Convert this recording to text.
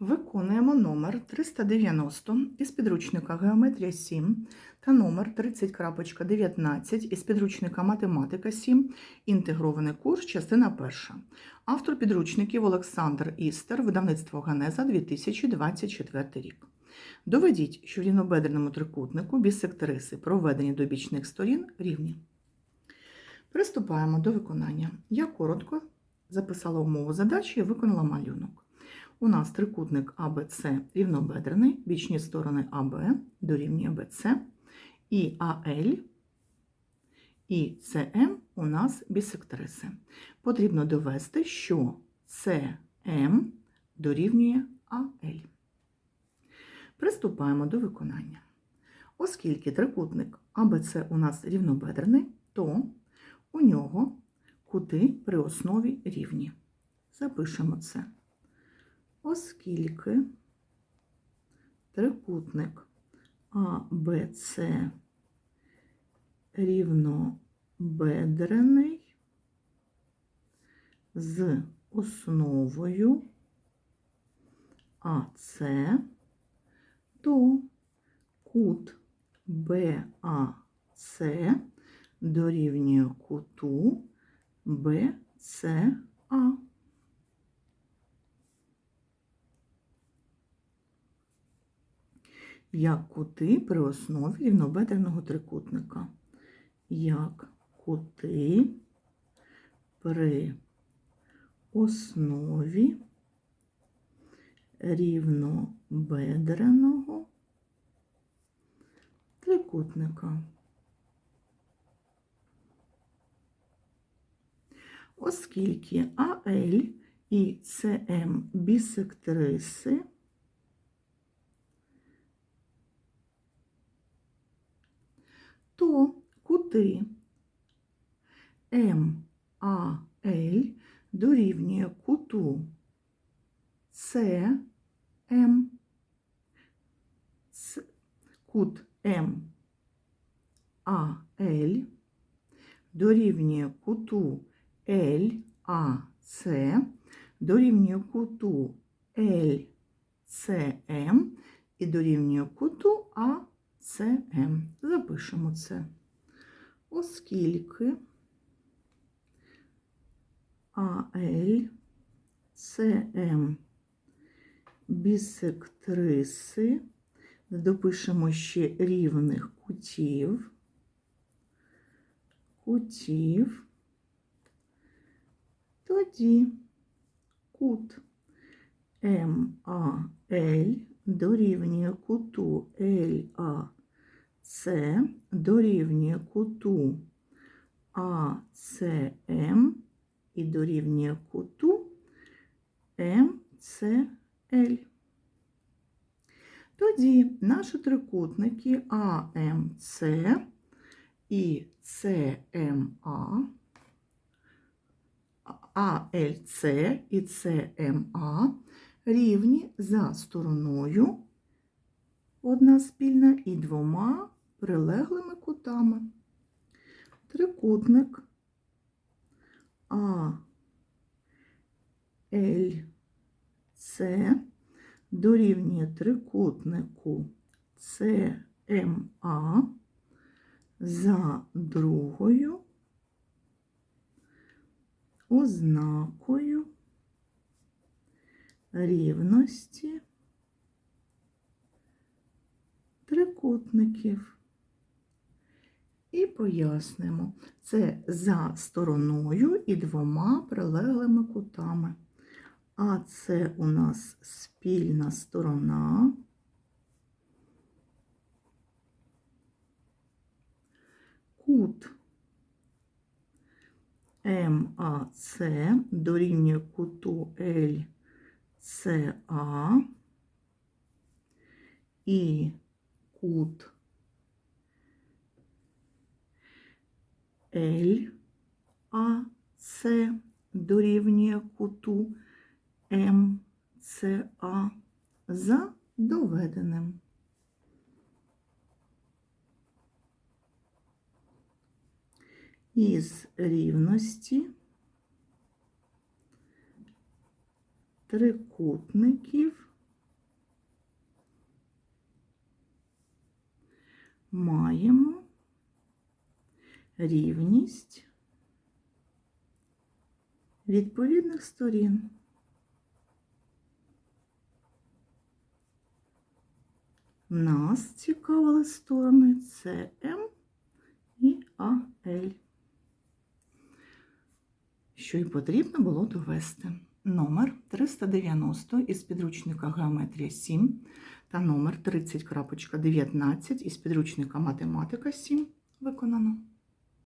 Виконуємо номер 390 із підручника Геометрія 7 та номер 30.19 із підручника Математика 7, інтегрований курс, частина 1. Автор підручників Олександр Істер, видавництво Ганеза 2024 рік. Доведіть, що в рівнобедреному трикутнику бісектриси, проведені до бічних сторін, рівні. Приступаємо до виконання. Я коротко записала умову задачі і виконала малюнок. У нас трикутник АБЦ рівнобедрений, бічні сторони АБ дорівнює БЦ, і АЛ і СМ у нас бісектриси. Потрібно довести, що СМ дорівнює АЛ. Приступаємо до виконання. Оскільки трикутник АБЦ у нас рівнобедрений, то у нього кути при основі рівні. Запишемо це. Оскільки трикутник АБЦ рівнобедрений з основою АЦ, то кут БАЦ дорівнює куту БЦА. Як кути при основі рівнобедреного трикутника. Як кути при основі рівнобедреного трикутника. Оскільки АЛ і СМ бісектриси, то кути. МАЛ дорівнює куту. СМ, кут МАЛ дорівнює куту ЛАЦ дорівнює куту ЛЦМ і дорівнює куту АЦМ. Запишемо це. Оскільки АЛ, СМ бісектриси, допишемо ще рівних кутів, кутів, тоді кут МАЛ дорівнює куту ЛАЦ дорівнює куту АЦМ і дорівнює куту МЦЛ. Тоді наші трикутники АМЦ і ЦМА АЛЦ і ЦМА рівні за стороною одна спільна і двома прилеглими кутами. Трикутник АЛЦ дорівнює трикутнику ЦМА за другою ознакою рівності трикутників. І пояснимо, це за стороною і двома прилеглими кутами. А це у нас спільна сторона. Кут МАЦ дорівнює куту ЛЦА і кут ЛАЦ дорівнює куту МЦА за доведеним. із рівності трикутників маємо рівність відповідних сторін. Нас цікавили сторони CM і АЛ, що й потрібно було довести. Номер 390 із підручника Геометрія 7 та номер 30.19 із підручника Математика 7 виконано.